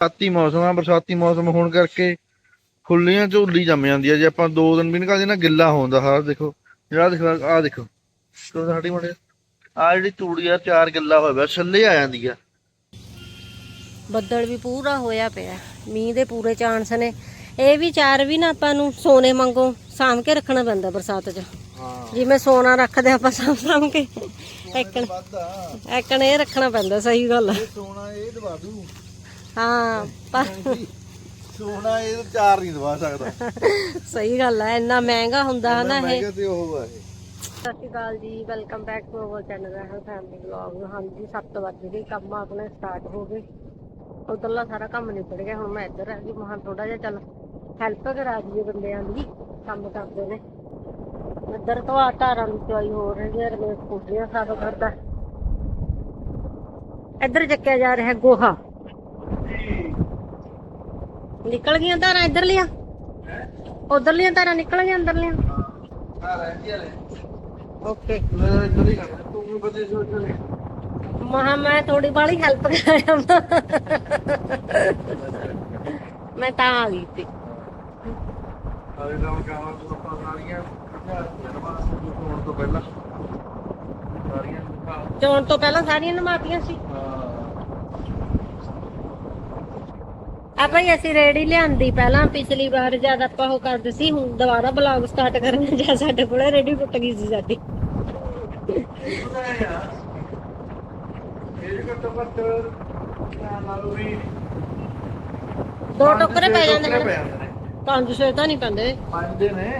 ਬਰਸਾਤੀ ਮੌਸਮ ਆ ਬਰਸਾਤੀ ਮੌਸਮ ਹੋਣ ਕਰਕੇ ਫੁੱਲੀਆਂ ਝੋਲੀ ਜੰਮ ਜਾਂਦੀ ਆ। ਜੇ ਆਪਾਂ ਦੋ ਦਿਨ ਵੀ ਨਿਕਾਲਦੇ ਨਾ ਗਿੱਲਾ ਹੁੰਦਾ ਸਾਰਾ ਦੇਖੋ। ਜਿਹੜਾ ਦੇਖੋ ਆਹ ਦੇਖੋ। ਤੋ ਸਾਡੀ ਮੜੇ ਆ ਜਿਹੜੀ ਤੂੜੀ ਆ ਚਾਰ ਗਿੱਲਾ ਹੋਇਆ ਛੱਲੇ ਆ ਜਾਂਦੀ ਆ। ਬੱਦਲ ਵੀ ਪੂਰਾ ਹੋਇਆ ਪਿਆ। ਮੀਂਹ ਦੇ ਪੂਰੇ ਚਾਂਸ ਨੇ। ਇਹ ਵੀ ਚਾਰ ਵੀ ਨਾ ਆਪਾਂ ਨੂੰ ਸੋਨੇ ਵਾਂਗੂ ਸਾਂਭ ਕੇ ਰੱਖਣਾ ਪੈਂਦਾ ਬਰਸਾਤ 'ਚ। ਹਾਂ। ਜਿਵੇਂ ਸੋਨਾ ਰੱਖਦੇ ਆਪਾਂ ਸਾਂਭ ਸਾਂਭ ਕੇ। ਐਕਣ ਐਕਣ ਇਹ ਰੱਖਣਾ ਪੈਂਦਾ ਸਹੀ ਗੱਲ ਆ। ਇਹ ਸੋਨਾ ਇਹ ਦਵਾ ਦੂ। ਹਾਂ ਪਰ ਸੋਨਾ ਇਹ ਚਾਰ ਨਹੀਂ ਦਵਾ ਸਕਦਾ। ਸਹੀ ਗੱਲ ਆ ਇੰਨਾ ਮਹਿੰਗਾ ਹੁੰਦਾ ਹਨਾ ਇਹ। ਮਹਿੰਗਾ ਤੇ ਉਹ ਆ ਇਹ। ਸਤਿ ਸ਼੍ਰੀ ਅਕਾਲ ਜੀ welcome back to our channel ਹੈ ਫੈਮਿਲੀ ਵਲੌਗ। ਹਾਂਜੀ 7 ਵਜੇ ਗਏ ਕੰਮ ਆਪਣੇ ਸਟਾਰਟ ਹੋ ਗਏ। ਉਧਰਲਾ ਸਾਰਾ ਕੰਮ ਨਿਬੜ ਗਿਆ ਹੁਣ ਮੈਂ ਇੱਧਰ ਆ ਗਈ ਮਹਾਂ ਥੋੜਾ ਜਿਹਾ ਚੱਲ ਹੈਲਪ ਕਰਾ ਦਈਏ ਬੰਦਿਆਂ ਦੀ ਕੰਮ ਕਰਦੇ ਨੇ। ਇੱਧਰ ਤੋਂ ਆ ਧਾਰਾਂ ਦੀ ਚਵਾਈ ਹੋ ਰਹੀ ਹੈ ਰਮੇਸ਼ ਕੁੱਟੀਆਂ ਸਾਫ਼ ਕਰਦਾ ਇੱਧਰ ਚੱਕਿਆ ਜਾ ਰਿਹਾ ਗੋਹਾ। ਨਿਕਲ ਗਈਆਂ ਧਾਰਾਂ ਇੱਧਰ ਲੀਆਂ ਉਧਰਲੀਆਂ ਧਾਰਾਂ ਨਿਕਲ ਗਈਆਂ ਅੰਦਰਲੀਆਂ। ਆ ਓਕੇ ਮਹਾ, ਮੈਂ ਥੋੜੀ ਬਾਲੀ ਹੈਲਪ ਕਰਾਇਆ ਮੈਂ ਤਾਂ ਆ ਗਈ ਸੀ। ਆਲੇ ਦਾ ਗਾਵਾਂ ਤੋਂ ਆਪਾਂ ਸਾਰੀਆਂ ਹੋਣ ਤੋਂ ਪਹਿਲਾਂ ਸਾਰੀਆਂ ਚੋਣ ਤੋਂ ਪਹਿਲਾਂ ਸਾਰੀਆਂ ਨਮਾਤੀਆਂ ਸੀ। ਆਪਾਂ ਹੀ ਅਸੀਂ ਰੇੜੀ ਲਿਆਂਦੀ ਪਹਿਲਾਂ ਪਿਛਲੀ ਵਾਰ ਜਦ ਆਪਾਂ ਉਹ ਕਰਦੇ ਸੀ ਹੁਣ ਦੁਬਾਰਾ ਬਲੌਗ ਸਟਾਰਟ ਕਰਨ ਜਾਂ ਸਾਡੇ ਕੋਲੇ ਰੇੜੀ ਟੁੱਟ ਗਈ ਸੀ ਸਾਡੀ। ਦੋ ਟੋਕਰੇ ਪੈ ਜਾਂਦੇ ਨੇ। ਪੰਜ ਛੇ ਤਾਂ ਨਹੀਂ ਪੈਂਦੇ। ਪੰਜ ਨੇ?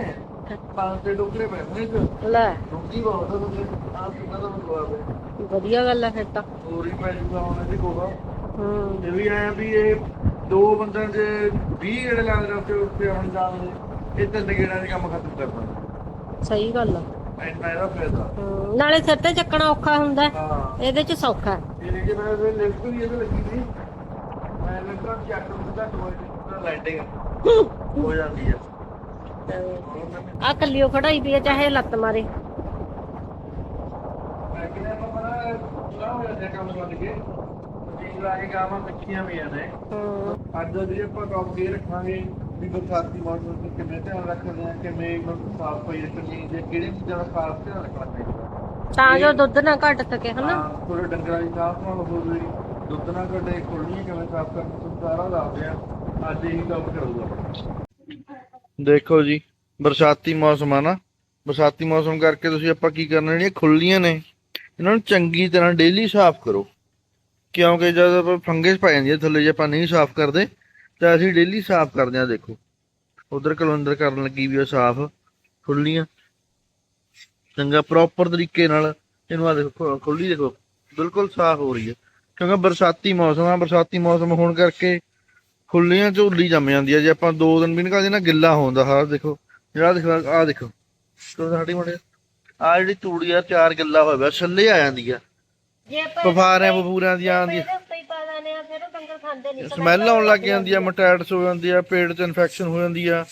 ਪੰਜ ਤੇ ਟੋਕਰੇ ਪੈ ਜਾਂਦੇ ਨੇ ਲੈ। ਡੁੱਗੀ ਬਹੁਤ ਆ ਕਿੰਨਾ ਦਾ ਹੈ ਵਧੀਆ ਗੱਲ ਹੈ ਫਿਰ ਤਾਂ। ਹੋਰ ਹੀ ਪੈ ਜੂਗਾ ਹੁਣ ਇਹਦੀ ਕੋਗਾ ਹੂੰ। ਇਹ ਵੀ ਆਇਆ ਵੀ ਇਹ ਦੋ ਬੰਦਿਆਂ ਦੇ 20 ਗੇੜੇ ਲੱਗਦੇ ਉੱਤੇ ਉੱਤੇ ਆਉਣ ਜਾਣ ਦੇ ਇਹ ਤਿੰਨ ਗੇੜਿਆਂ ਦੇ ਕੰਮ ਖਤਮ ਕਰਦਾ ਸਹੀ ਗੱਲ ਆ। ਇੰਨਾ ਇਹਦਾ ਫਾਇਦਾ। ਹੂੰ, ਨਾਲੇ ਸਿਰ ਤੇ ਚੱਕਣਾ ਔਖਾ ਹੁੰਦਾ ਹੈ, ਹਾਂ। ਇਹਦੇ ਚ ਸੌਖਾ ਹੈ। ਇਹ ਜੇ ਮੈਂ ਇਹ ਲਿਫਟ ਵੀ ਇਹਦੇ ਲੱਗੀ ਸੀ ਮੈਂ ਲਿਫਟ ਚੱਕ ਨੂੰ ਸਿੱਧਾ ਟੋਏ ਤੇ ਲੈਂਡਿੰਗ ਹੋ। ਜਾਂਦੀ ਹੈ ਆ ਕੱਲਿਓ ਖੜਾਈ ਪਈ ਆ ਚਾਹੇ ਲੱਤ ਮਾਰੇ। ਮੈਂ ਕਿਹਾ ਆਪਾਂ ਬੜਾ ਪੂਰਾ ਹੋ ਜਾਂਦਾ ਕੰਮ ਕਰ ਕੇ ਲਾ ਕੇ ਗਾਵਾਂ ਕੱਚੀਆਂ ਵੀ ਨੇ। ਹੂੰ। ਅੱਜ ਜੇ ਆਪਾਂ ਟੌਪ ਗੇ ਰੱਖਾਂਗੇ ਵੀ ਬਰਸਾਤੀ ਮੌਸਮ ਵਿੱਚ ਕਿਵੇਂ ਧਿਆਨ ਰੱਖਦੇ ਆ ਕਿਵੇਂ ਮਤਲਬ ਸਾਫ਼ ਸਫ਼ਾਈ ਰੱਖਣੀ ਜਾਂ ਕਿਹੜੀ ਚੀਜ਼ਾਂ ਦਾ ਖਾਸ ਧਿਆਨ ਰੱਖਣਾ ਚਾਹੀਦਾ ਤਾਂ ਜੋ ਦੁੱਧ ਨਾ ਘਟ ਸਕੇ ਹਨਾ? ਹਾਂ ਥੋੜੇ ਡੰਗਰਾਂ ਦੀ ਸਾਫ਼ ਨਾਲ ਹੋਵੇ ਦੁੱਧ ਨਾ ਘਟੇ ਖੁਰਲੀਆਂ ਕਿਵੇਂ ਸਾਫ਼ ਕਰਨਾ ਤੁਹਾਨੂੰ ਸਾਰਾ ਦੱਸਦੇ ਆ ਅੱਜ ਇਹੀ ਕੰਮ ਕਰੂਗਾ ਦੇਖੋ ਜੀ ਬਰਸਾਤੀ ਮੌਸਮ ਆ ਨਾ ਬਰਸਾਤੀ ਮੌਸਮ ਕਰਕੇ ਤੁਸੀਂ ਆਪਾਂ ਕੀ ਕਰਨਾ ਜਿਹੜੀਆਂ ਖੁੱਲੀਆਂ ਨੇ ਇਹਨਾਂ ਨੂੰ ਚੰਗੀ ਤਰ੍ਹਾਂ ਡੇਲੀ ਸਾਫ਼ ਕਰੋ। ਕਿਉਂਕਿ ਜਦ ਆਪਾਂ ਫੰਗਸ ਪੈ ਜਾਂਦੀ ਹੈ ਥੱਲੇ ਜੇ ਆਪਾਂ ਨਹੀਂ ਸਾਫ਼ ਕਰਦੇ, ਤਾਂ ਅਸੀਂ ਡੇਲੀ ਸਾਫ਼ ਕਰਦੇ ਹਾਂ, ਦੇਖੋ। ਉਧਰ ਕਲਵੰਦਰ ਕਰਨ ਲੱਗੀ ਵੀ ਆ ਸਾਫ਼ ਖੁੱਲੀਆਂ ਚੰਗਾ ਪ੍ਰੋਪਰ ਤਰੀਕੇ ਨਾਲ ਇਹਨੂੰ ਆ ਦੇਖੋ ਖੁੱਲੀ ਦੇਖੋ। ਬਿਲਕੁਲ ਸਾਫ਼ ਹੋ ਰਹੀ ਹੈ ਕਿਉਂਕਿ ਬਰਸਾਤੀ ਮੌਸਮ ਆ, ਬਰਸਾਤੀ ਮੌਸਮ ਹੋਣ ਕਰਕੇ ਖੁੱਲੀਆਂ ਝੋਲੀ ਜੰਮ ਜਾਂਦੀ ਹੈ ਜੇ ਆਪਾਂ ਦੋ ਦਿਨ ਵੀ ਨਿਕਾਲਦੇ ਨਾ, ਗਿੱਲਾ ਹੁੰਦਾ ਸਾਰਾ ਦੇਖੋ। ਜਿਹੜਾ ਦੇਖੋ, ਆਹ ਦੇਖੋ। ਤੋ ਸਾਡੀ ਮੜੇ ਆ ਜਿਹੜੀ ਤੂੜੀ ਆ, ਚਾਰ ਗਿੱਲਾ ਹੋਇਆ ਪਿਆ, ਛੱਲੇ ਆ ਜਾਂਦੀ ਆ। ਜੇ ਆਪਾਂ ਬਫਾਰਿਆਂ ਬਫੂਰਿਆਂ ਦੀਆਂ ਆਉਂਦੀਆਂ ਇਹਦੇ ਉੱਤੇ ਹੀ ਪਾ ਦਿੰਦੇ ਆ ਫਿਰ ਉਹ ਡੰਗਰ ਖਾਂਦੇ ਨਹੀਂ। ਸਮੈਲ ਆਉਣ ਲੱਗ ਜਾਂਦੀ ਆ ਮਟੈਟਸ ਹੋ ਜਾਂਦੀ ਆ ਪੇਟ 'ਚ ਇਨਫੈਕਸ਼ਨ ਹੋ ਜਾਂਦੀ ਆ।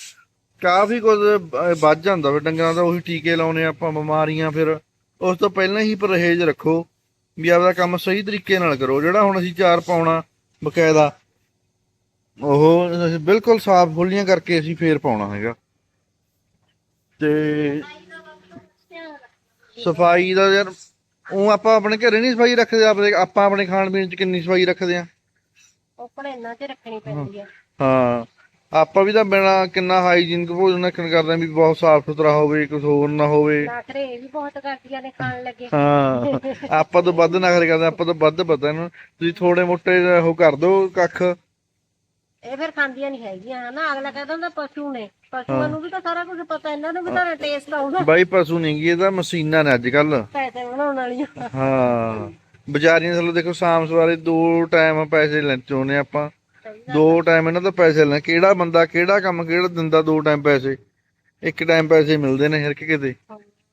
ਕਾਫੀ ਕੁਝ ਅਹ, ਵੱਧ ਜਾਂਦਾ ਫਿਰ ਡੰਗਰਾਂ ਦਾ ਉਹੀ ਟੀਕੇ ਲਾਉਨੇ ਆਪਾਂ ਬਿਮਾਰੀਆਂ ਫਿਰ। ਉਸ ਤੋਂ ਪਹਿਲਾਂ ਹੀ ਪਰਹੇਜ਼ ਰੱਖੋ ਵੀ ਆਪਦਾ ਕੰਮ ਸਹੀ ਤਰੀਕੇ ਨਾਲ ਕਰੋ। ਜਿਹੜਾ ਹੁਣ ਅਸੀਂ ਚਾਰ ਪਾਉਣਾ ਬਕਾਇਦਾ ਉਹ ਅਸੀਂ ਬਿਲਕੁਲ ਸਾਫ਼ ਖੁੱਲੀਆਂ ਕਰਕੇ ਅਸੀਂ ਫੇਰ ਪਾਉਣਾ ਹੈਗਾ। ਤੇ ਸਫ਼ਾਈ ਦਾ ਯਾਰ ਉਹ ਆਪਾਂ ਆਪਣੇ ਘਰੇ ਨਹੀਂ ਸਫ਼ਾਈ ਰੱਖਦੇ ਆਪਣੇ ਆਪਾਂ ਆਪਣੇ ਖਾਣ ਪੀਣ 'ਚ ਕਿੰਨੀ ਸਫ਼ਾਈ ਰੱਖਦੇ ਆ? ਉਹ ਭੜੇਨਾ ਚ ਰੱਖਣੀ ਪੈਂਦੀ ਆ। ਹਾਂ। ਆਪਾਂ ਵੀ ਤਾਂ ਬਿਨਾ ਕਿੰਨਾ ਹਾਈਜੀਨਿਕ ਭੋਜਨ ਰੱਖਣ ਕਰਦੇ ਆਂ ਵੀ ਬਹੁਤ ਸਾਫ਼ ਸੁਥਰਾ ਹੋਵੇ ਕੁਝ ਹੋਰ ਨਾ ਹੋਵੇ। ਨਾਖਰੇ ਇਹ ਵੀ ਬਹੁਤ ਕਰਦੀਆਂ ਨੇ ਖਾਣ ਲੱਗੇ। ਹਾਂ। ਆਪਾਂ ਤੋਂ ਵੱਧ ਨਖਰੇ ਕਰਦੇ ਆਪਾਂ ਤੋਂ ਵੱਧ ਪਤਾ ਇਹਨੂੰ। ਤੁਸੀਂ ਥੋੜੇ ਮੋਟੇ ਉਹ ਕਰ ਦਿਓ ਕੱਖ। ਇਹ ਫਿਰ ਖਾਂਦੀਆਂ ਨਹੀਂ ਹੈਗੀਆਂ ਹਨਾ? ਅਗਲਾ ਕਹਿੰਦਾ ਹੁੰਦਾ ਪਸ਼ੂ ਨੇ। ਪਸ਼ੂਆਂ ਨੂੰ ਵੀ ਤਾਂ ਸਾਰਾ ਕੁਝ ਪਤਾ ਇਹਨਾਂ ਨੂੰ ਵੀ ਤਾਂ ਟੇਸਟ ਆਉਂਦਾ ਬਾਈ ਪਸ਼ੂ ਨਹੀਂ ਗੀ ਇਹ ਤਾਂ ਮਸ਼ੀਨਾਂ ਨੇ ਅੱਜ ਕੱਲ ਪੈਸੇ ਬਣਾਉਣ ਵਾਲੀਆਂ। ਹਾਂ। ਵਿਚਾਰੀਆਂ ਥੱਲੇ ਦੇਖੋ ਸ਼ਾਮ ਸਵਾਰੇ ਦੋ ਟਾਈਮ ਪੈਸੇ ਲੈ ਚੋਨੇ ਆਪਾਂ। ਦੋ ਟਾਈਮ ਇਹਨਾਂ ਤੋਂ ਪੈਸੇ ਲੈਣੇ। ਕਿਹੜਾ ਬੰਦਾ ਕਿਹੜਾ ਕੰਮ ਕਿਹੜਾ ਦਿੰਦਾ ਦੋ ਟਾਈਮ ਪੈਸੇ? ਇੱਕ ਟਾਈਮ ਪੈਸੇ ਮਿਲਦੇ ਨੇ ਹਰ ਕਿਤੇ।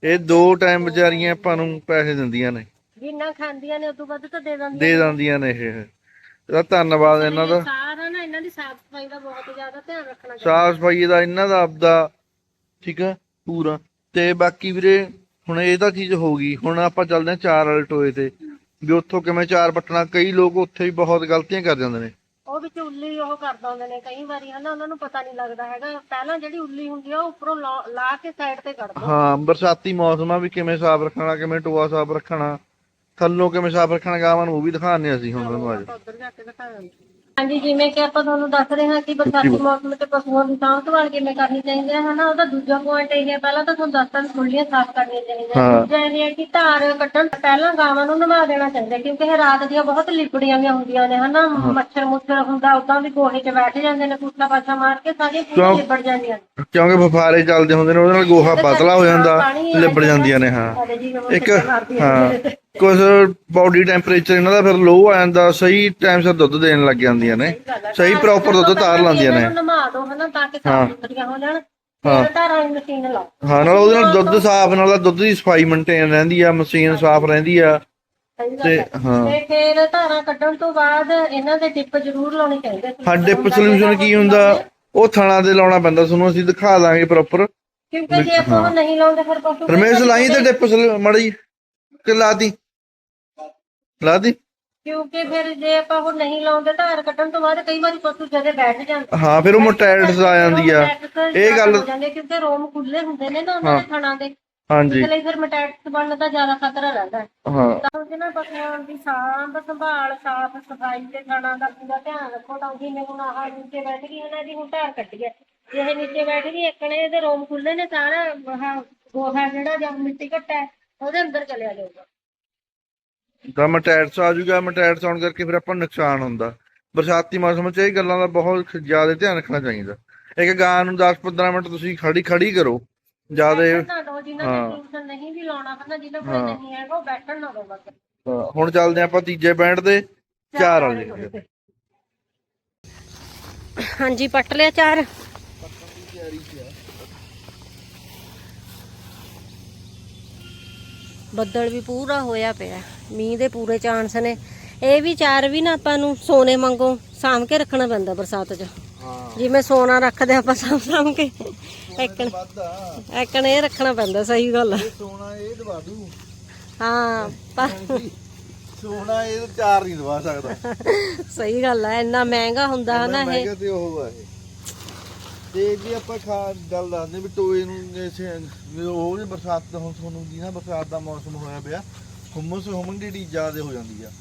ਇਹ ਦੋ ਟਾਈਮ ਵਿਚਾਰੀਆਂ ਆਪਾਂ ਨੂੰ ਪੈਸੇ ਦਿੰਦੀਆਂ ਨੇ। ਜਿੰਨਾ ਖਾਂਦੀਆਂ ਨੇ ਉਦੋਂ ਵੱਧ ਤਾਂ ਦੇ ਦਿੰਦੀਆਂ ਦੇ ਦਿੰਦੀਆਂ ਨੇ ਇਹ। ਇਹਦਾ ਧੰਨਵਾਦ ਇਹਨਾਂ ਦਾ। ਇਹਨਾਂ ਦੀ ਸਾਫ਼ ਸਫ਼ਾਈ ਦਾ ਬਹੁਤ ਜ਼ਿਆਦਾ ਧਿਆਨ ਰੱਖਣਾ ਚਾਹੀਦਾ। ਸਾਫ਼ ਸਫ਼ਾਈ ਦਾ ਇਹਨਾਂ ਦਾ ਆਪਦਾ ਠੀਕ ਆ ਪੂਰਾ। ਤੇ ਬਾਕੀ ਵੀਰੇ ਹੁਣ ਇਹ ਤਾਂ ਚੀਜ਼ ਹੋ ਗਈ। ਹੁਣ ਆਪਾਂ ਚੱਲਦੇ ਹਾਂ ਚਾਰ ਵਾਲੇ ਟੋਏ ਤੇ। ਵੀ ਉੱਥੋਂ ਕਿਵੇਂ ਚਾਰ ਪੱਟਣਾ ਕਈ ਲੋਕ ਉੱਥੇ ਵੀ ਬਹੁਤ ਗਲਤੀਆਂ ਕਰ ਜਾਂਦੇ ਨੇ। ਉਹ ਵਿੱਚ ਉੱਲੀ ਉਹ ਕਰ ਦਿੰਦੇ ਨੇ ਕਈ ਵਾਰੀ ਹਨਾ ਉਹਨਾਂ ਨੂੰ ਪਤਾ ਨਹੀਂ ਲੱਗਦਾ ਹੈਗਾ। ਪਹਿਲਾਂ ਜਿਹੜੀ ਉੱਲੀ ਹੁੰਦੀ ਆ ਉਹ ਉੱਪਰੋਂ ਲਾ- ਲਾ ਕੇ ਸਾਈਡ ਤੇ ਕੱਢ ਦੋ। ਹਾਂ ਬਰਸਾਤੀ ਮੌਸਮ ਵੀ ਕਿਵੇਂ ਸਾਫ਼ ਰੱਖਣਾ ਕਿਵੇਂ ਟੋਆ ਸਾਫ਼ ਰੱਖਣਾ। ਥੱਲੋਂ ਕਿਵੇਂ ਸਾਫ਼ ਰੱਖਣਾ ਗਾਵਾਂ ਨੂੰ ਉਹ ਵੀ ਦਿਖਾਣੇ ਅਸੀਂ ਹੁਣ ਤੁਹਾਨੂੰ ਅੱਜ। ਉੱਧਰ ਜਾ ਕੇ ਦਿਖਾਵਾਂਗੇ ਹਾਂਜੀ ਜਿਵੇਂ ਕਿ ਆਪਾਂ ਤੁਹਾਨੂੰ ਦੱਸ ਰਹੇ ਹਾਂ ਕਿ ਬਰਸਾਤੀ ਮੌਸਮ ਤੇ ਪਸ਼ੂਆਂ ਦੀ ਸਾਂਭ ਸੰਭਾਲ ਕਿਵੇਂ ਕਰਨੀ ਚਾਹੀਦੀ ਹੈ ਹਨਾ? ਉਹਦਾ ਦੂਜਾ ਪੁਆਇੰਟ ਇਹ ਹੈ ਪਹਿਲਾਂ ਤਾਂ ਤੁਹਾਨੂੰ ਦੱਸਤਾ ਵੀ ਖੁੱਲੀਆਂ ਸਾਫ਼ ਕਰਨੀਆਂ ਚਾਹੀਦੀਆਂ। ਹਾਂ। ਦੂਜਾ ਇਹ ਹੈ ਕਿ ਧਾਰ ਕੱਢਣ ਤੋਂ ਪਹਿਲਾਂ ਗਾਵਾਂ ਨੂੰ ਨਵਾ ਦੇਣਾ ਚਾਹੀਦਾ ਕਿਉਂਕਿ ਇਹ ਰਾਤ ਦੀਆਂ ਬਹੁਤ ਲਿਪੜੀਆਂ ਵੀ ਹੁੰਦੀਆਂ ਨੇ ਹਨਾ? ਮੱਛਰ ਮੁੱਛਰ ਹੁੰਦਾ ਉਦਾਂ ਵੀ ਗੋਹੇ 'ਚ ਬੈਠ ਜਾਂਦੇ ਨੇ ਕੁੱਤਾ ਪਾਛਾ ਮਾਰ ਕੇ ਸਾਰੀਆਂ ਕਿਉਂ? ਲਿਪੜ ਜਾਂਦੀਆਂ ਨੇ। ਕਿਉਂਕਿ ਫਫਾਰੇ ਚੱਲਦੇ ਹੁੰਦੇ ਨੇ ਉਹਦੇ ਨਾਲ ਗੋਹਾ ਪਤਲਾ ਹੋ ਜਾਂਦਾ ਲਿਬੜ ਜਾਂਦੀਆਂ ਨੇ ਹਾਂ। ਇੱਕ ਹਾਂ। ਕੁਝ ਬਾਡੀ ਟੈਂਪਰੇਚਰ ਇਹਨਾਂ ਦਾ ਫਿਰ ਲੋ ਆ ਜਾਂਦਾ ਸਹੀ ਟਾਈਮ ਸਿਰ ਦੁੱਧ ਦੇਣ ਲੱਗ ਜਾਂਦੀਆਂ ਨੇ। ਸਹੀ ਪ੍ਰੋਪਰ ਦੁੱਧ ਤਾਰ ਲਾਉਂਦੀਆਂ ਨੇ। ਇਹਨਾਂ ਨੂੰ ਨਵਾ ਦੋ ਹਨਾ ਤਾਂ ਕਿ ਸਾਫ਼ ਸੁਥਰੀਆਂ ਹੋ ਜਾਣ। ਹਾਂ। ਫਿਰ ਧਾਰਾਂ ਦੀ ਮਸ਼ੀਨ ਲਾਓ। ਹਾਂ ਨਾਲ ਉਹਦੇ ਨਾਲ ਦੁੱਧ ਸਾਫ਼ ਨਾਲ ਉਹਦਾ ਦੁੱਧ ਦੀ ਸਫ਼ਾਈ ਮੇਨਟੇਨ ਰਹਿੰਦੀ ਆ ਮਸ਼ੀਨ ਸਾਫ਼ ਰਹਿੰਦੀ ਆ। ਤੇ ਹੈ। ਤੇ ਫਿਰ ਧਾਰਾਂ ਕੱਢਣ ਤੋਂ ਬਾਅਦ ਇਹਨਾਂ ਦੇ ਟਿਪ ਜ਼ਰੂਰ ਲਾਉਣੇ ਚਾਹੀਦੇ। ਹਾਂ ਡਿਪ ਸੋਲੂਸ਼ਨ ਕੀ ਹੁੰਦਾ? ਉਹ ਥਣਾ ਦੇ ਲਾਉਣਾ ਪੈਂਦਾ ਤੁਹਾਨੂੰ ਅਸੀਂ ਦਿਖਾ ਦਾਂਗੇ ਪ੍ਰੋਪਰ ਕਿਉਂਕਿ ਜੇ ਆਪਾਂ ਨਹੀਂ ਲਾਉਂਦੇ ਫਿਰ ਪਸ਼ੂ ਰਮੇਸ਼ ਲਾਈ ਤੇ ਡਿਪ ਮੜੀ ਕਿ ਲਾਤੀ? ਲਾਤੀ ਕਿਉਂਕਿ ਫਿਰ ਜੇ ਆਪਾਂ ਉਹ ਨਹੀਂ ਲਾਉਂਦੇ ਧਾਰ ਕੱਢਣ ਤੋਂ ਬਾਅਦ ਕਈ ਵਾਰੀ ਪਸ਼ੂ ਜਦੇ ਬੈਠ ਜਾਂਦੇ ਹਾਂ ਫਿਰ ਉਹ ਮੋਟੈਟਸ ਆ। ਜਾਂਦੀ ਆ ਇਹ ਗੱਲ- ਹੋ ਜਾਂਦੀ ਹੈ ਕਿਉਂਕਿ ਰੋਮ ਖੁੱਲੇ ਹੁੰਦੇ ਨੇ ਨਾ ਉਹਨਾਂ ਦੇ ਥਣਾਂ ਦੇ। ਹਾਂਜੀ। ਇਸ ਲਈ ਫਿਰ ਮਟੈਟਸ ਬਣਨ ਦਾ ਜ਼ਿਆਦਾ ਖਤਰਾ ਰਹਿੰਦਾ ਹੈ। ਹਾਂ। ਤਾਂ ਜਿਹਨਾਂ ਪਸ਼ੂਆਂ ਦੀ ਸਾਂਭ ਸੰਭਾਲ ਸਾਫ਼ ਸਫ਼ਾਈ ਤੇ ਖਾਣਾ ਦਾ ਪੂਰਾ ਧਿਆਨ ਰੱਖੋ ਤਾਂ ਜਿਵੇਂ ਹੁਣ ਆਹ ਨੀਚੇ ਬੈਠ ਗਈ ਇਹਨਾਂ ਦੀ ਹੁਣ ਧਾਰ ਕੱਟੀ ਹੈ। ਜੇ ਇਹ ਨੀਚੇ ਬੈਠ ਗਈ ਇੱਕਣੇ ਇਹਦੇ ਰੋਮ ਖੁੱਲੇ ਨੇ ਸਾਰਾ ਆਹ ਗੋਹਾ ਜਿਹੜਾ ਜਾਂ ਮਿੱਟੀ ਘੱਟਾ ਉਹਦੇ ਅੰਦਰ ਚਲਿਆ ਜਾਊਗਾ। ਤਾਂ ਮਟੈਟਸ ਆ ਜੂਗਾ ਮਟੈਟਸ ਆਉਣ ਕਰਕੇ ਫਿਰ ਆਪਾਂ ਨੂੰ ਨੁਕਸਾਨ ਹੁੰਦਾ। ਬਰਸਾਤੀ ਮੌਸਮ 'ਚ ਇਹ ਗੱਲਾਂ ਦਾ ਬਹੁਤ ਜ਼ਿਆਦਾ ਧਿਆਨ ਰੱਖਣਾ ਚਾਹੀਦਾ। ਇੱਕ ਗਾਂ ਨੂੰ 10-15 ਮਿੰਟ ਤੁਸੀਂ ਖੜੀ ਖੜੀ ਕਰੋ। ਜ਼ਿਆਦਾ ਬੈਠਣ ਨਾ ਦਿਓ ਜਿਨ੍ਹਾਂ ਨੇ ਟਿਊਸ਼ਨ ਨਹੀਂ ਵੀ ਲਾਉਣਾ ਹਨਾ ਜਿਹਨਾਂ ਕੋਲ ਨਹੀਂ ਹੈਗਾ ਉਹ ਬੈਠਣ ਨਾ ਦਿਓ ਬਸ। ਹੁਣ ਚੱਲਦੇ ਆਪਾਂ ਤੀਜੇ ਬੈਂਡ ਦੇ ਚਾਰ ਵਾਲੇ। ਹਾਂਜੀ ਪੱਟ ਲਿਆ ਚਾਰ। ਬੱਦਲ ਵੀ ਪੂਰਾ ਹੋਇਆ ਪਿਆ। ਮੀਂਹ ਦੇ ਪੂਰੇ ਚਾਂਸ ਨੇ। ਇਹ ਵੀ ਚਾਰ ਵੀ ਨਾ ਆਪਾਂ ਨੂੰ ਸੋਨੇ ਵਾਂਗੂ ਸਾਂਭ ਕੇ ਰੱਖਣਾ ਪੈਂਦਾ ਬਰਸਾਤ 'ਚ। ਹਾਂ। ਜਿਵੇਂ ਸੋਨਾ ਰੱਖਦੇ ਆਪਾਂ ਸਾਂਭ ਸਾਂਭ ਕੇ। ਐਕਣ ਐਕਣ ਇਹ ਰੱਖਣਾ ਪੈਂਦਾ ਸਹੀ ਗੱਲ। ਇਹ ਸੋਨਾ ਇਹ ਦਵਾ ਦੂ। ਹਾਂ ਸੋਨਾ ਇਹ ਚਾਰ ਨਹੀਂ ਦਵਾ ਸਕਦਾ। ਸਹੀ ਗੱਲ ਆ ਇੰਨਾ ਮਹਿੰਗਾ ਹੁੰਦਾ ਹਨਾ ਇਹ। ਮਹਿੰਗਾ ਤੇ ਉਹ ਆ ਇਹ ਤੇ ਜੇ ਆਪਾਂ ਖਾ ਗੱਲ ਦੱਸਦੇ ਵੀ ਟੋਏ ਨੂੰ ਇਸੇ, ਉਹ ਜੇ ਬਰਸਾਤ ਦਾ ਹੁਣ ਤੁਹਾਨੂੰ ਜੀ ਨਾ ਬਰਸਾਤ ਦਾ ਮੌਸਮ ਹੋਇਆ ਪਿਆ, ਹੁਮਸ ਹਿਊਮਿਡਿਟੀ ਜ਼ਿਆਦਾ ਹੋ ਜਾਂਦੀ ਆ,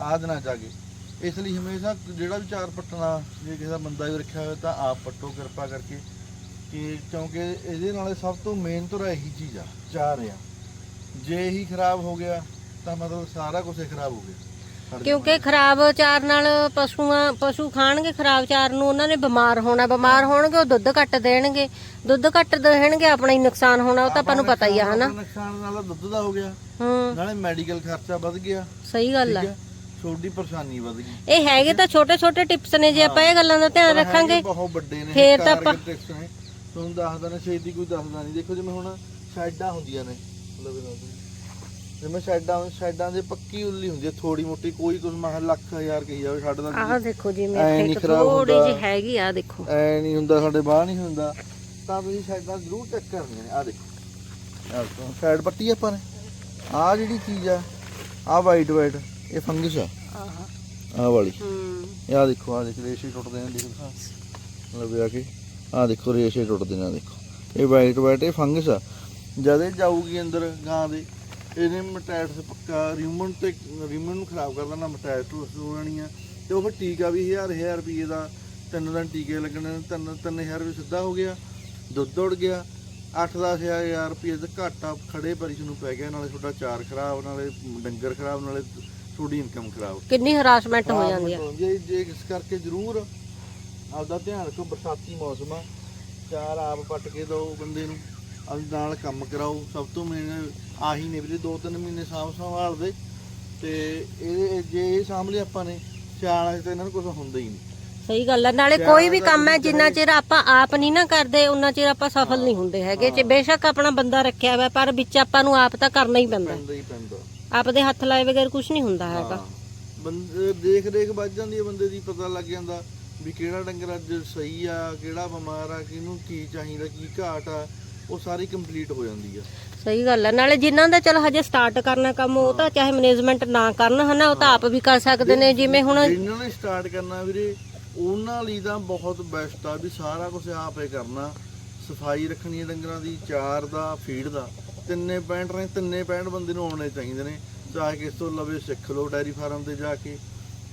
ਆਹ ਦਿਨਾਂ ਜਾ ਕੇ। ਇਸ ਲਈ ਹਮੇਸ਼ਾ ਜਿਹੜਾ ਵੀ ਚਾਰ ਪੱਟਣਾ, ਜੇ ਕਿਸੇ ਦਾ ਬੰਦਾ ਵੀ ਰੱਖਿਆ ਹੋਇਆ ਤਾਂ ਆਪ ਪੱਟੋ ਕਿਰਪਾ ਕਰਕੇ ਕਿ ਕਿਉਂਕਿ ਇਹਦੇ ਨਾਲ ਸਭ ਤੋਂ ਮੇਨ ਤਾਂ ਇਹੀ ਚੀਜ਼ ਆ ਚਾਰ ਆ ਜੇ ਇਹੀ ਖਰਾਬ ਹੋ ਗਿਆ ਤਾਂ ਮਤਲਬ ਸਾਰਾ ਕੁਝ ਖਰਾਬ ਹੋ ਗਿਆ। ਕਿਉਂਕਿ ਖਰਾਬ ਚਾਰ ਨਾਲ ਪਸ਼ੂਆਂ ਪਸ਼ੂ ਖਾਣਗੇ ਖਰਾਬ ਚਾਰ ਨੂੰ ਉਹਨਾਂ ਨੇ ਬਿਮਾਰ ਹੋਣਾ ਬਿਮਾਰ ਹੋਣਗੇ ਉਹ ਦੁੱਧ ਘੱਟ ਦੇਣਗੇ। ਦੁੱਧ ਘੱਟ ਦੇਣਗੇ ਆਪਣਾ ਹੀ ਨੁਕਸਾਨ ਹੋਣਾ ਉਹ ਤਾਂ ਆਪਾਂ ਨੂੰ ਪਤਾ ਹੀ ਆ ਹਨਾ? ਨੁਕਸਾਨ ਨਾਲ ਦੁੱਧ ਦਾ ਹੋ ਗਿਆ। ਹੂੰ। ਨਾਲੇ ਮੈਡੀਕਲ ਖਰਚਾ ਵੱਧ ਗਿਆ। ਸਹੀ ਗੱਲ ਆ। ਛੋਟੀ ਪਰੇਸ਼ਾਨੀ ਵੱਧ ਗਈ। ਇਹ ਹੈਗੇ ਤਾਂ ਛੋਟੇ ਛੋਟੇ ਟਿਪਸ ਨੇ ਜੇ ਆਪਾਂ ਇਹ ਗੱਲਾਂ ਦਾ ਧਿਆਨ ਰੱਖਾਂਗੇ ਬਹੁਤ ਵੱਡੇ ਨੇ ਫੇਰ ਤਾਂ ਆਪਾਂ- ਤੁਹਾਨੂੰ ਦੱਸਦਾ ਨੇ ਛੇਤੀ ਕੋਈ ਦੱਸਦਾ ਨਹੀਂ। ਦੇਖੋ ਜਿਵੇਂ ਹੁਣ ਸਾਈਡਾਂ ਹੁੰਦੀਆਂ ਨੇ ਤੁਸੀਂ। ਜਿਵੇਂ ਸਾਈਡਾਂ ਸਾਈਡਾਂ ਦੇ ਪੱਕੀ ਉੱਲੀ ਹੁੰਦੀ ਹੈ ਥੋੜੀ ਮੋਟੀ ਕੋਈ ਕੁਝ ਮਹਾ ਲੱਖ ਹਜ਼ਾਰ ਕਹੀ ਜਾਵੇ ਸਾਡਾ ਤਾਂ ਆਹ ਦੇਖੋ ਇੱਥੇ ਨੀ ਇੱਕ ਥੋੜੀ। ਜਿਹੀ ਹੈਗੀ ਆ ਦੇਖੋ। ਐ ਨਹੀਂ ਹੁੰਦਾ ਸਾਡੇ ਬਾਹ ਨਹੀਂ ਹੁੰਦਾ। ਤਾਂ ਤੁਸੀਂ ਸਾਈਡਾਂ ਜ਼ਰੂਰ ਚੈੱਕ ਕਰਨੀਆਂ ਨੇ ਆ ਦੇਖੋ। ਆਹ ਦੇਖੋ ਸਾਈਡ ਪੱਟੀ ਆਪਾਂ ਨੇ। ਆ ਜਿਹੜੀ ਚੀਜ਼ ਆ ਆ ਵਾਈਟ ਵਾਈਟ ਇਹ ਫੰਗਸ ਆ। ਆਹ। ਆ ਵਾਲੀ। ਹੂੰ। ਇਹ ਆ ਦੇਖੋ ਆ ਦੇਖ ਰੇਸ਼ੇ ਟੁੱਟਦੇ ਨੇ ਦੇਖ ਲਵੇ ਆ ਕੇ ਆ ਦੇਖੋ ਰੇਸ਼ੇ ਟੁੱਟਦੇ ਨੇ ਆਹ ਦੇਖੋ। ਇਹ ਵਾਈਟ ਵਾਈਟ ਇਹ ਫੰਗਸ ਆ। ਜਦ ਇਹ ਜਾਊਗੀ ਅੰਦਰ ਗਾਂ ਦੇ ਇਹਨੇ ਮਟੈਟਸ ਪੱਕਾ ਰਿਮਨ ਤੇ ਰਿਮਨ ਨੂੰ ਖਰਾਬ ਕਰ ਦੇਣਾ ਮਟੈਟਸ ਹੋ ਜਾਣੀ ਆ। ਤੇ ਉਹ ਫਿਰ ਟੀਕਾ ਵੀ 1000 1000 ਰੁਪਏ ਦਾ ਤਿੰਨ ਦਿਨ ਟੀਕੇ ਲੱਗਣੇ ਤਿੰਨ ਤਿੰਨ ਹਜ਼ਾਰ ਵੀ ਸਿੱਧਾ ਹੋ ਗਿਆ। ਦੁੱਧ ਉੜ ਗਿਆ। 8-10 ਹਜ਼ਾਰ ਰੁਪਏ ਦਾ ਘਾਟਾ ਖੜੇ ਪਰਿਸ਼ ਨੂੰ ਪੈ ਗਿਆ ਨਾਲੇ ਤੁਹਾਡਾ ਚਾਰ ਖਰਾਬ ਨਾਲੇ ਡੰਗਰ ਖਰਾਬ ਨਾਲੇ ਤੁਹਾਡੀ ਇਨਕਮ ਖਰਾਬ। ਕਿੰਨੀ ਹਰਾਸਮੈਂਟ ਹੋ ਜਾਂਦੀ ਆ? ਜੇ ਜੇ ਇਸ ਕਰਕੇ ਜ਼ਰੂਰ ਆਪਦਾ ਧਿਆਨ ਰੱਖੋ ਬਰਸਾਤੀ ਮੌਸਮ ਆ। ਚਾਰ ਆਪ ਪੱਟ ਕੇ ਦੋ ਬੰਦੇ ਨੂੰ। ਨਾਲ ਕੰਮ ਕਰਾਓ। ਸਭ ਤੋਂ ਮੇਨ ਆਹੀ ਨੇ ਵੀਰੇ ਦੋ ਤਿੰਨ ਮਹੀਨੇ ਸਾਂਭ ਸੰਭਾਲ ਦੇ ਤੇ ਇਹ ਜੇ ਇਹ ਸਾਂਭ ਆਪਾਂ ਨੇ ਸਿਆਲਾਂ ਤਾਂ ਇਹਨਾਂ ਨੂੰ ਕੁਝ ਹੁੰਦਾ ਹੀ ਨਹੀਂ। ਸਹੀ ਗੱਲ ਆ ਨਾਲੇ ਕੋਈ ਵੀ ਕੰਮ ਹੈ ਜਿੰਨਾ ਚਿਰ ਆਪਾਂ ਆਪ ਨਹੀਂ ਨਾ ਕਰਦੇ ਉਹਨਾਂ ਚਿਰ ਆਪਾਂ ਸਫਲ ਨਹੀਂ ਹੁੰਦੇ ਹੈਗੇ। ਜੇ ਬੇਸ਼ੱਕ ਆਪਣਾ ਬੰਦਾ ਰੱਖਿਆ ਹੋਇਆ ਪਰ ਵਿੱਚ ਆਪਾਂ ਨੂੰ ਆਪ ਤਾਂ ਕਰਨਾ ਹੀ ਪੈਂਦਾ। ਪੈਂਦਾ ਹੀ ਪੈਂਦਾ। ਆਪਦੇ ਹੱਥ ਲਾਏ ਬਗੈਰ ਕੁਝ ਨਹੀਂ ਹੁੰਦਾ ਹੈਗਾ। ਹਾਂ। ਬੰਦੇ ਦੇਖ ਦੇਖ ਵੱਜ ਜਾਂਦੀ ਹੈ ਬੰਦੇ ਦੀ ਪਤਾ ਲੱਗ ਜਾਂਦਾ ਵੀ ਕਿਹੜਾ ਡੰਗਰ ਅੱਜ ਸਹੀ ਆ ਕਿਹੜਾ ਬਿਮਾਰ ਆ ਕਿਹਨੂੰ ਕੀ ਚਾਹੀਦਾ ਕੀ ਘਾਟ ਆ ਉਹ ਸਾਰੀ ਕੰਪਲੀਟ ਹੋ ਜਾਂਦੀ ਆ। ਸਹੀ ਗੱਲ ਹੈ ਨਾਲੇ ਜਿਨ੍ਹਾਂ ਦਾ ਚਲ ਹਜੇ ਸਟਾਰਟ ਕਰਨਾ ਕੰਮ ਉਹ ਤਾਂ ਚਾਹੇ ਮੈਨੇਜਮੈਂਟ ਨਾ ਕਰਨ ਹਨਾ ਉਹ ਤਾਂ ਆਪ ਵੀ ਕਰ ਸਕਦੇ ਨੇ ਜਿਵੇਂ ਹੁਣ ਜਿਨ੍ਹਾਂ ਨੇ ਸਟਾਰਟ ਕਰਨਾ ਵੀਰੇ ਉਹਨਾਂ ਲਈ ਤਾਂ ਬਹੁਤ ਬੈਸਟ ਆ ਵੀ ਸਾਰਾ ਕੁਝ ਆਪੇ ਕਰਨਾ। ਸਫ਼ਾਈ ਰੱਖਣੀ ਹੈ ਡੰਗਰਾਂ ਦੀ ਚਾਰ ਦਾ ਫੀਡ ਦਾ। ਤਿੰਨੇ ਪੈਂਟ ਨੇ ਤਿੰਨੇ ਪੈਂਟ ਬੰਦੇ ਨੂੰ ਆਉਣੇ ਚਾਹੀਦੇ ਨੇ। ਚਾਹੇ ਕਿਸ ਤੋਂ ਲਵੇ ਸਿੱਖ ਲਓ ਡੈਰੀ ਫਾਰਮ ਤੇ ਜਾ ਕੇ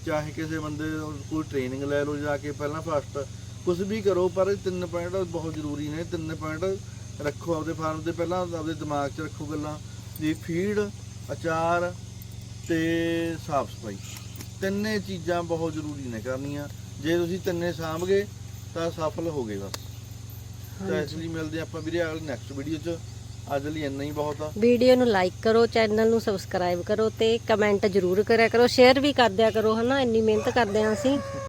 ਚਾਹੇ ਕਿਸੇ ਬੰਦੇ ਕੋਈ ਟ੍ਰੇਨਿੰਗ ਲੈ ਲਓ ਜਾ ਕੇ ਪਹਿਲਾਂ ਫਸਟ ਕੁਝ ਵੀ ਕਰੋ ਪਰ ਤਿੰਨ ਪੁਆਇੰਟ ਬਹੁਤ ਜ਼ਰੂਰੀ ਨੇ। ਤਿੰਨ ਪੁਆਇੰਟ ਰੱਖੋ ਆਪਦੇ ਫਾਰਮ ਤੇ ਪਹਿਲਾਂ ਆਪਦੇ ਦਿਮਾਗ 'ਚ ਰੱਖੋ ਗੱਲਾਂ ਵੀ ਫੀਡ ਅਚਾਰ ਤੇ ਸਾਫ਼ ਸਫ਼ਾਈ। ਤਿੰਨੇ ਚੀਜ਼ਾਂ ਬਹੁਤ ਜ਼ਰੂਰੀ ਨੇ ਕਰਨੀਆਂ। ਜੇ ਤੁਸੀਂ ਤਿੰਨੇ ਸਾਂਭ ਗਏ ਤਾਂ ਸਫਲ ਹੋ ਗਏ ਬਸ। ਤਾਂ ਇਸ ਲਈ ਮਿਲਦੇ ਆਪਾਂ ਵੀਰੇ ਅਗਲੀ ਨੈਕਸਟ ਵੀਡੀਓ 'ਚ। ਅੱਜ ਲਈ ਇੰਨਾ ਹੀ ਬਹੁਤ ਆ। ਵੀਡੀਓ ਨੂੰ ਲਾਈਕ ਕਰੋ ਚੈਨਲ ਨੂੰ ਸਬਸਕ੍ਰਾਈਬ ਕਰੋ ਤੇ ਕਮੈਂਟ ਜ਼ਰੂਰ ਕਰਿਆ ਕਰੋ। ਸ਼ੇਅਰ ਵੀ ਕਰ ਦਿਆ ਕਰੋ ਹਨਾ? ਇੰਨੀ ਮਿਹਨਤ ਕਰਦੇ ਹਾਂ ਅਸੀਂ।